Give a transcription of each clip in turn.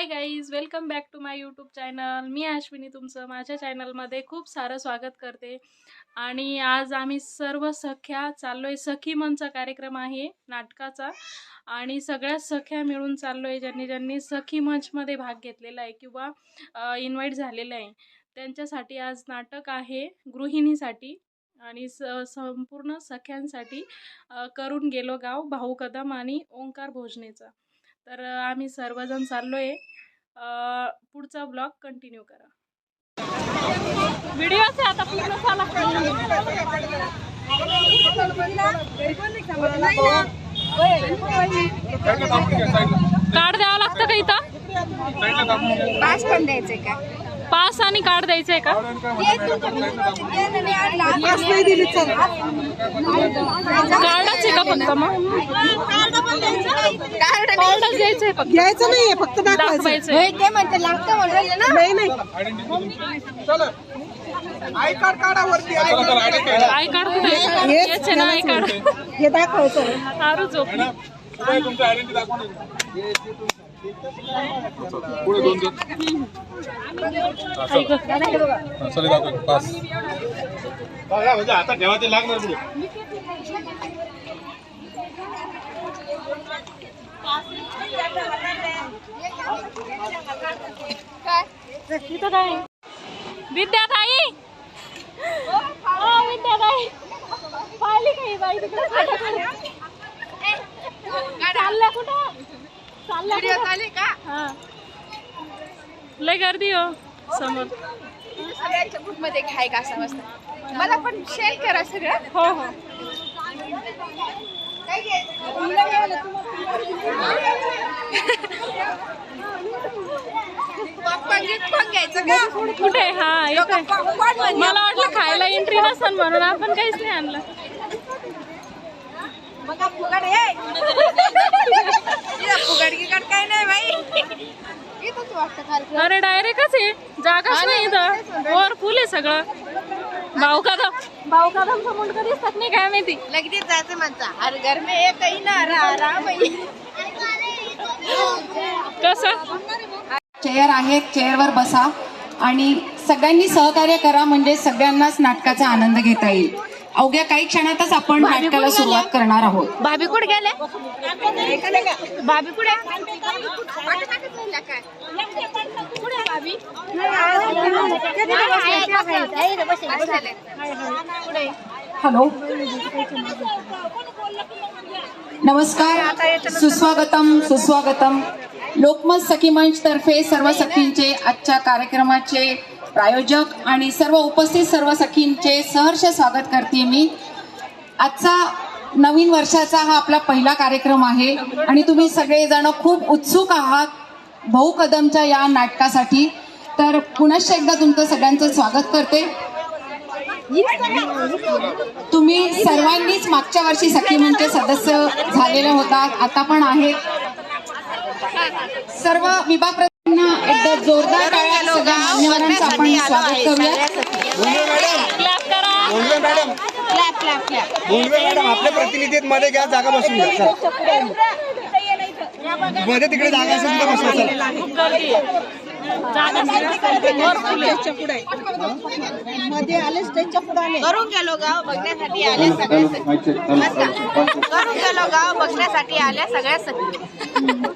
Hi guys welcome back to my YouTube channel मी अश्विनी तुमचं माझ्या चॅनलमध्ये खूप सारं स्वागत करते. आणि आज आम्ही सर्व सख्या चाललो आहे सखी मनचा कार्यक्रम आहे नाटकाचा. आणि सगळ्या सख्या मिळून चाललो आहे ज्यांनी ज्यांनी सखी मंचमध्ये भाग घेतलेला आहे किंवा इन्व्हाइट झालेलं आहे त्यांच्यासाठी आज नाटक आहे गृहिणीसाठी. आणि स संपूर्ण सख्यांसाठी करून गेलो गाव भाऊ कदम आणि ओंकार भोजनेचा. तर आम्ही सर्वजण चाललो आहे पुढचा ब्लॉग कंटिन्यू करा. व्हिडिओ आता पूर्ण झाला. कार्ड द्यावं लागतं का इथं? पाच पण द्यायचे का? पास आणि कार्ड द्यायचंय का? कार्डच आहे का फक्त मग? कार्डच द्यायचंय फक्त. घ्यायचं नाहीये फक्त दाखवायचं. दाखवायचंय. होय, ते म्हणते लागतं म्हणलं ना. नाही नाही. आय कार्ड काढा वरती आय कार्ड आय कार्ड कुठे आहे? हेच हेच आहे ना आय कार्ड. हे दाखवायचं हारू झोपली पुढे दोन दोन. चले चल दाखव पास म्हणजे आता ठेवा ते लागणार पुढे काय विद्याताई! विद्याताई पाहिली काही बाई तिकडे? चालल्या कुठं? व्हिडिओ का? हा. लय गर्दी हो समोर. सगळ्यांच्या ग्रुपमध्ये घ्याय का असं मस्त. मला पण शेअर करा सगळं. हो हो. कुठे? हा मला वाटलं खायला एंट्री नसन म्हणून आपण काहीच नाही आणलं. मग फुगड गिगड काय नाही बाई. इथंच वाटतं खाली. अरे डायरेक्टच आहे जागाच नाही इथं. वर फुल आहे सगळं. भाऊ कदम भाऊ कदमचं मुंडकं दिसतात नाही काय माहिती? लगेच जायचं म्हणता. अरे घर में एक ही ना रा राम कसं? चेअर आहेत चेअरवर बसा. आणि सगळ्यांनी सहकार्य करा म्हणजे सगळ्यांनाच नाटकाचा आनंद घेता येईल. अवघ्या काही क्षणातच आपण नाटकाला सुरुवात करणार आहोत. भाभी कुठे गेले भाभी कुठे? हॅलो. नमस्कार. सुस्वागतम सुस्वागतम. लोकमत सखी मंच तर्फे सर्व सखींचे आजच्या कार्यक्रमाचे प्रायोजक आणि सर्व उपस्थित सर्व सखींचे सहर्ष स्वागत करते मी. आजचा नवीन वर्षाचा हा आपला पहिला कार्यक्रम आहे आणि तुम्ही सगळेजण खूप उत्सुक आहात भाऊ कदमच्या या नाटकासाठी. तर पुनश्च एकदा तुमचं सगळ्यांचं स्वागत करते. तुम्ही सर्वांनीच मागच्या वर्षी सखी मंच सदस्य झालेले होतात आता पण आहेत. सर्व विभाग एकदा जोरदार मान्यवरांचं आपण स्वागत करूया. क्लॅप करा. मुंडवे मॅडम. आपल्या प्रतिनिधीत मध्ये घ्या जागा बसून घ्या. मध्ये तिकडे जागा असेल तर बसवा मध्ये आले पुढे आले करून गेलो गाव बघण्यासाठी सगळ्या? करून गेलो गाव बघण्यासाठी आल्या सगळ्या सखी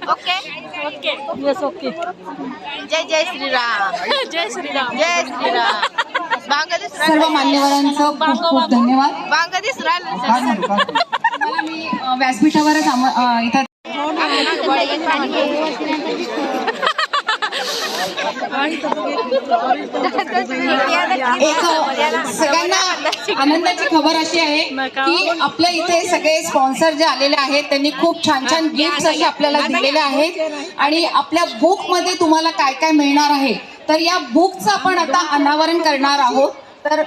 ओके ओके ओके जय जय श्रीराम जय श्रीराम जय श्रीराम बांगलीस सर्व मान्यवरांचं खूप खूप धन्यवाद मी अ, व्यासपीठावरच इथं एक सगळ्यांना आनंदाची खबर अशी आहे की आपल्या इथे सगळे स्पॉन्सर जे आलेले आहेत त्यांनी खूप छान छान गिफ्ट असे आपल्याला दिलेले आहेत. आणि आपल्या बुकमध्ये तुम्हाला काय काय मिळणार आहे तर या बुकचं आपण आता अनावरण करणार आहोत. तर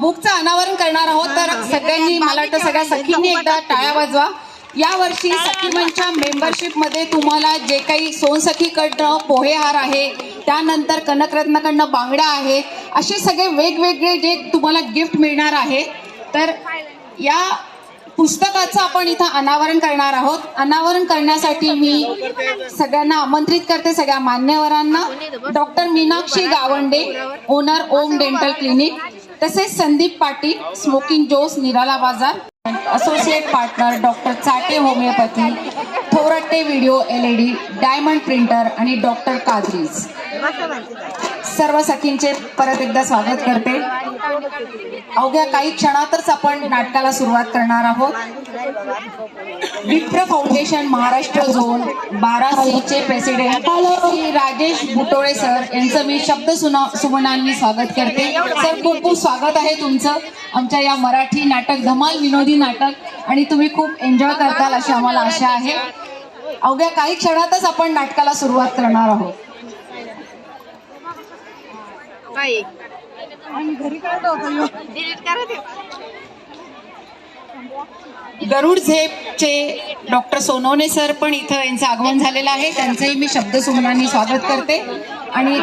बुकचं अनावरण करणार आहोत. तर सगळ्यांनी मला वाटतं सगळ्या सखींनी एकदा टाळ्या वाजवा. या वर्षी सखी मंचच्या मेंबरशिपमध्ये तुम्हाला जे काही सोनसखीकडनं पोहेहार आहे त्यानंतर कनकरत्नकडनं बांगड्या आहेत असे सगळे वेगवेगळे जे तुम्हाला गिफ्ट मिळणार आहे. तर या पुस्तकाचं आपण इथं अनावरण करणार आहोत. अनावरण करण्यासाठी मी सगळ्यांना आमंत्रित करते सगळ्या मान्यवरांना. Doctor Meenakshi Gawande owner Om dental clinic तसेच Sandeep Patil smoking Joe's Nirala Bazaar. Associate partner doctor Chate homeopathy Thoratte video L E D diamond printer आणि डॉक्टर कादरीज. सर्व सखींचे परत एकदा स्वागत करते. अवघ्या काही क्षणातच आपण नाटकाला सुरुवात करणार आहोत. विप्र फाउंडेशन महाराष्ट्र झोन बारा प्रेसिडेंट. श्री राजेश बुटोळे सर यांचं मी शब्द सुना सुमनांनी स्वागत करते. सर खूप खूप स्वागत आहे तुमचं. आमच्या या मराठी नाटक धमाल विनोदी नाटक आणि तुम्ही खूप एन्जॉय करताल अशी आम्हाला आशा आहे. अवघ्या काही क्षणातच आपण नाटकाला सुरुवात करणार आहोत. काय डिलीट करा ते. गरुड झेपचे डॉक्टर सोनवणे सर पण इथं यांचं आगमन झालेलं आहे. त्यांचंही मी शब्द सुमनांनी स्वागत करते. आणि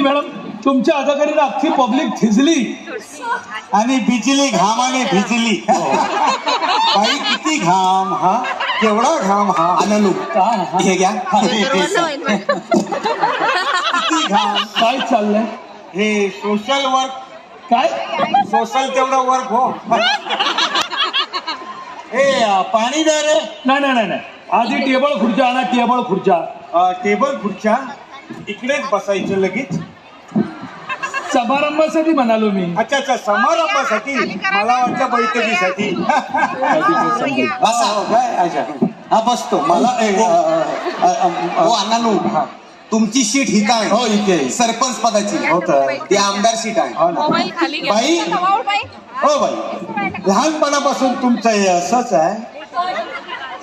भिजली मॅडम. तुमच्या अदाकारीला अख्खी पब्लिक थिजली. आणि भिजली घामाने भिजली. बाई किती घाम हा? केवढा घाम हा? अननू हे घ्या. किती घाम? काय चाललंय? हे सोशल वर्क काय? सोशल तेवढं वर्क हो. हे पाणी द्या रे. नाही नाही नाही नाही. आधी टेबल खुर्च्या आणा टेबल खुर्च्या. टेबल खुर्च्या? इकडेच बसायचं लगेच. समारंभासाठी म्हणालो मी. अच्छा अच्छा समारंभासाठी? मला वाटतं बैठकीसाठी. बसा. हो काय अच्छा. हा बसतो. मला ए, अ, अ, अ, अ, हो अण्णानू तुमची सीट ही काय? हो इथे. सरपंच पदाची. हो तर. ती आमदार सीट आहे. मोबाईल खाली घ्या. बाई. हो बाई. लहानपणापासून तुमचं हे असंच आहे.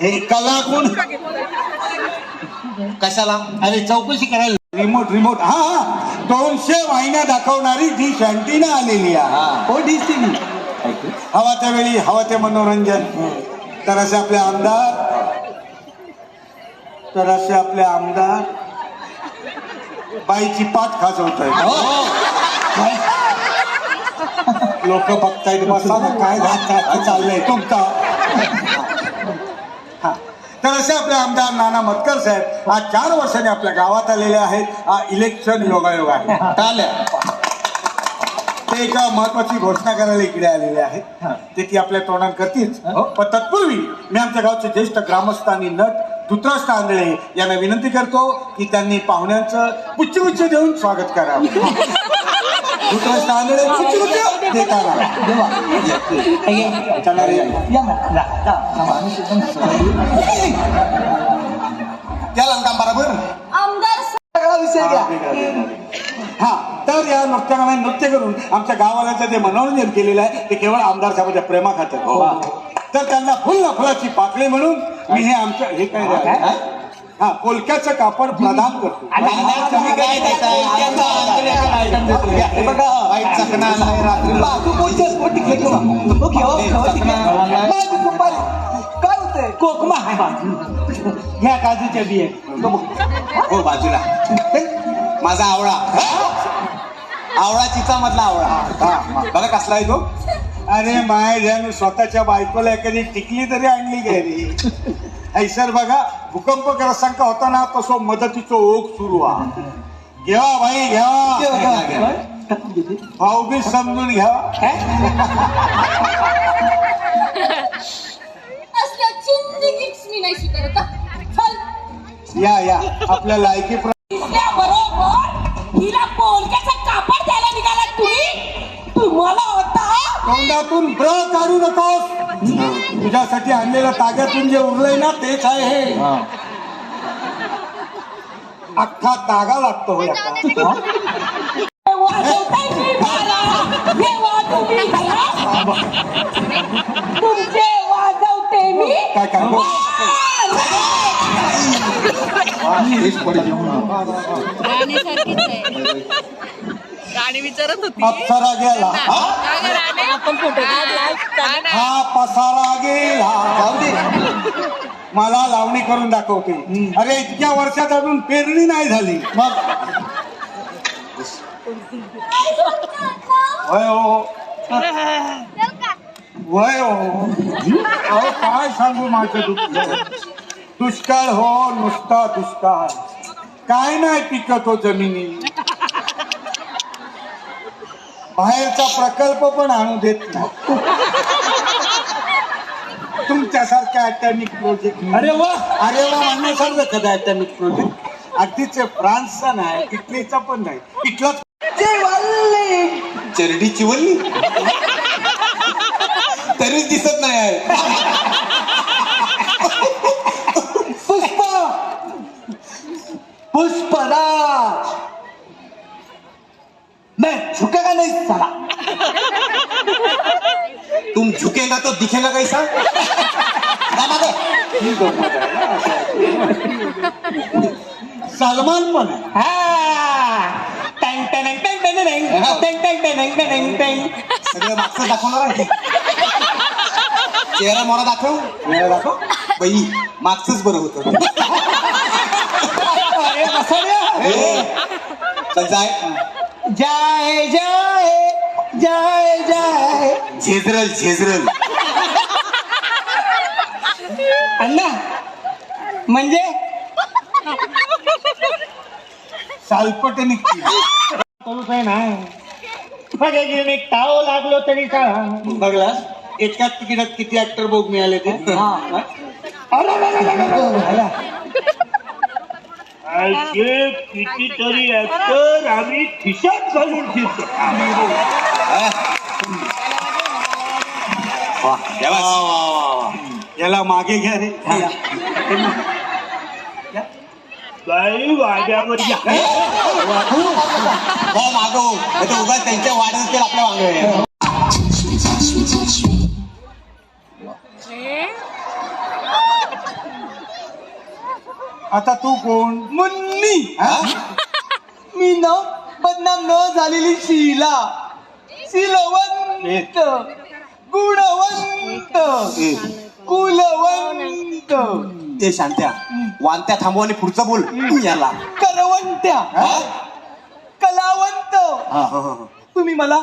हे कला कोण? कशाला? अरे चौकशी करायला रिमोट रिमोट हा हा. दोनशे वाहिन्या दाखवणारी डिश अँटीना आलेली आहे. हो. डिश हवा त्या वेळी हवा ते मनोरंजन. तर असे आपले आमदार. तर असे आपले आमदार. बाईची पाठ खाजवत लोक बघतायत बसा ना काय काय चाललंय तुमचा. हा. तर असे आपले आमदार नाना मतकर साहेब आज चार वर्षांनी आपल्या गावात आलेले आहेत. हा इलेक्शन योगायोग आहे. चालेल. ते एक महत्वाची घोषणा करायला इकडे आलेले आहेत. ते ती आपल्या तोंडात करतीच पण तत्पूर्वी मी आमच्या गावचे ज्येष्ठ ग्रामस्थ आणि नट धुतराज तांदळे यांना विनंती करतो की त्यांनी पाहुण्यांचं पुच्छ देऊन स्वागत करावं. धुतराज तांदळे पुच्छ देताना चला रे. त्या लंका बरोबर हा तर या नृत्यांना नृत्य करून आमच्या गावाला जे मनोरंजन केलेलं आहे ते केवळ आमदार साहेबांच्या प्रेमा खात्यात तर त्यांना फुल फुलाची पाकळी म्हणून मी हे आमच्या हे काय झालं? हा पोलक्याचं कापड प्रदान करतो. काय होतंय? कोकमा आहे बाजू. घ्या काजूच्या बिया. हो बाजूला. माझा आवळा. आवळा चिचा मधला आवळा बघा कसला आहे तो. अरे माय जन स्वतःच्या बायकोला एखादी टिकली तरी आणली घरी. ऐसर बघा. भूकंपग्रस्तांक होताना तसो मदतीचो ओघ सुरू हा घ्या भाई घ्या. भाऊ बी समजून घ्या. या या. आपल्या लायकी दिसल्याबरोबर तुम्हाला होता तोंडातून ब्र काढू नकोस. तुझ्यासाठी आणलेलं ताग्यातून जे उरलंय ना तेच आहे हे. अख्खा तागा लागतो होय आता. तुमचे वाजवते मी. काय काय बोल. हेच पडली. अप्सरा गेला. हा? हा? पसारा गेला. जाऊ दे. मला लावणी करून दाखवते. अरे इतक्या वर्षात अजून पेरणी नाही झाली. मग? वय हो वय हो. अहो काय सांगू माझं दुःख? दुष्काळ हो नुसता दुष्काळ. काय नाही पिकत हो जमिनी. बाहेरचा प्रकल्प पण आणू देत नाही. तुमच्यासारख्या अटॅमिक प्रोजेक्ट अरे वा. अरे वा म्हणण्यासारखं कदा अटॅमिक प्रोजेक्ट? अगदीच फ्रान्सचा नाही इटलीचा पण नाही. इथला चरडी चिवलली? तरीच दिसत नाही आहे पुष्प पुष्पराज मैं झुकेगा नहीं साला तुम झुकेगा तो दिखेगा कैसा सलमान पण सगळं मागचं दाखवणार आहे चेहरा मोरा दाखव चेहरा दाखव बाई मागचंच बरं होतं ए, चल जाय जाय जाय जाय जाय. झेजरल झेजरल. अण्णा म्हणजे? सालपट निघते एक ताव लागलो तरी का बघलास एकाच तिकिटात किती ऍक्टर बघ मिळाले ते? कितीतरी ऍक्टर आम्ही खिशात घालून ठेवतो याला मागे घ्या रे बाई वाड्यावर या. हो मागो नाही तर उगाच त्यांच्या वाढत असतील आपल्या वांगे आता तू कोण? मुन्नी हा? मी न बदनाम न झालेली शीला. शीलवंत. गुणवंत. कुलवंत. ते शांत्या. वांत्या थांबव आणि पुढचं बोल. तू याला. करवंत्या. कलावंत. तुम्ही मला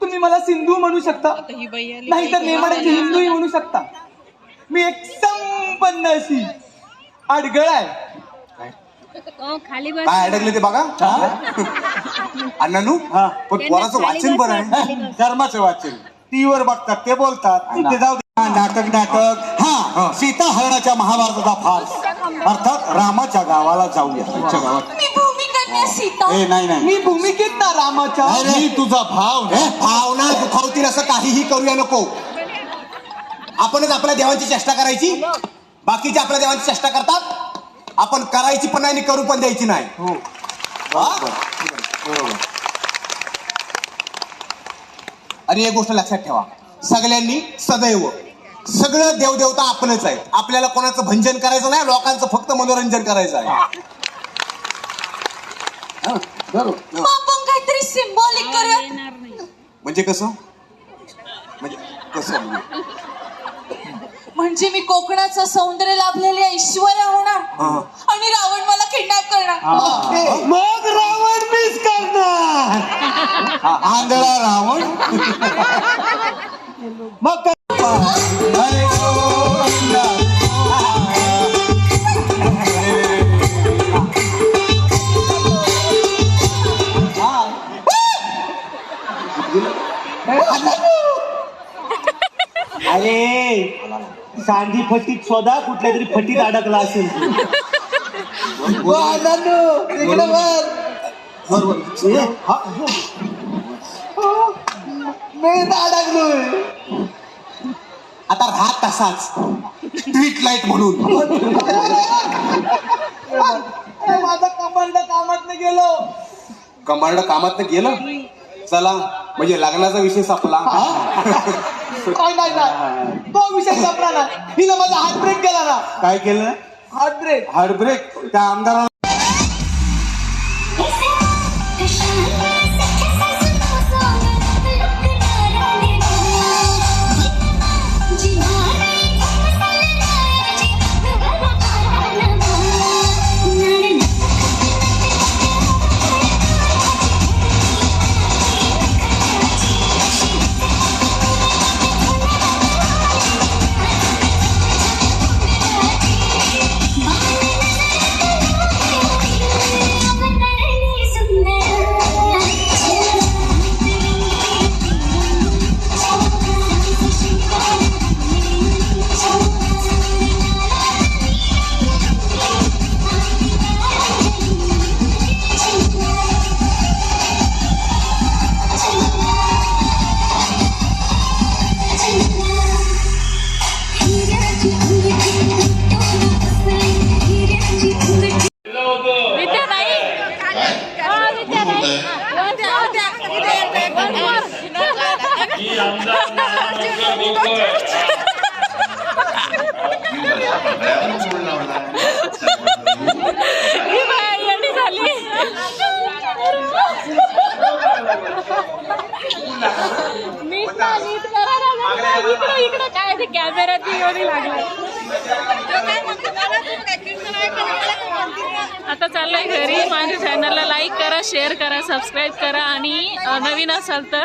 तुम्ही मला सिंधू म्हणू शकता. नाहीतर नेमाड्याची हिंदूही म्हणू शकता. मी एक संपन्न अशी. अडगळ आहे. काय? अडकले ते बघा. अण्णानू पण पोराचं वाचन बरं आहे धर्माचं वाचन. टीव्हीवर बघतात ते बोलतात. ते जाऊ दे. हा, नाटक नाटक. हा सीता हरणाच्या महाभारताचा फार अर्थात रामाच्या गावाला जाऊया. तुमच्या गावात. मी भूमिका सीता. ए नाही नाही. मी भूमिकेत ना रामाच्या. मी तुझा भाव हे भावना दुखावतील असं काहीही करूया नको. आपणच आपल्या देवांची चेष्टा करायची? बाकीचे आपल्या देवांची चेष्टा करतात आपण करायची पण नाही आणि करू पण द्यायची नाही. हा? आणि एक गोष्ट लक्षात ठेवा. सगळ्यांनी सदैव सगळं देवदेवता आपणच आहेत. आपल्याला कोणाचं भंजन करायचं नाही लोकांचं फक्त मनोरंजन करायचं आहे. आपण काहीतरी सिम्बॉलिक करूया म्हणजे कसं? म्हणजे कसं? म्हणजे मी कोकणाचं सौंदर्य लाभलेली ऐश्वर्या होणार. हा. आणि रावण मला किडनॅप करणार. मग रावण मिस करणार. आंधळा रावण मग सांडी फटीत शोधा कुठल्या तरी फटीत अडकला असेल. हा. अडकलोय. आता राहत तसाच. स्ट्रीट लाइट म्हणून. माझा कमांड कामात गेलो. कंबारड कामात गेलं? चला म्हणजे लग्नाचा विषय संपला. काय नाही ना तो विषय संपला ना हिला माझा हात ब्रेक केला ना. काय केलं? हात ब्रेक हार्ट ब्रेक त्या आमदाराला इकडं इकडं काय ते कॅमेऱ्यात येऊन लागलं आता चाललंय घरी. माझ्या चॅनलला लाईक करा शेअर करा सबस्क्राईब करा. आणि नवीन असाल तर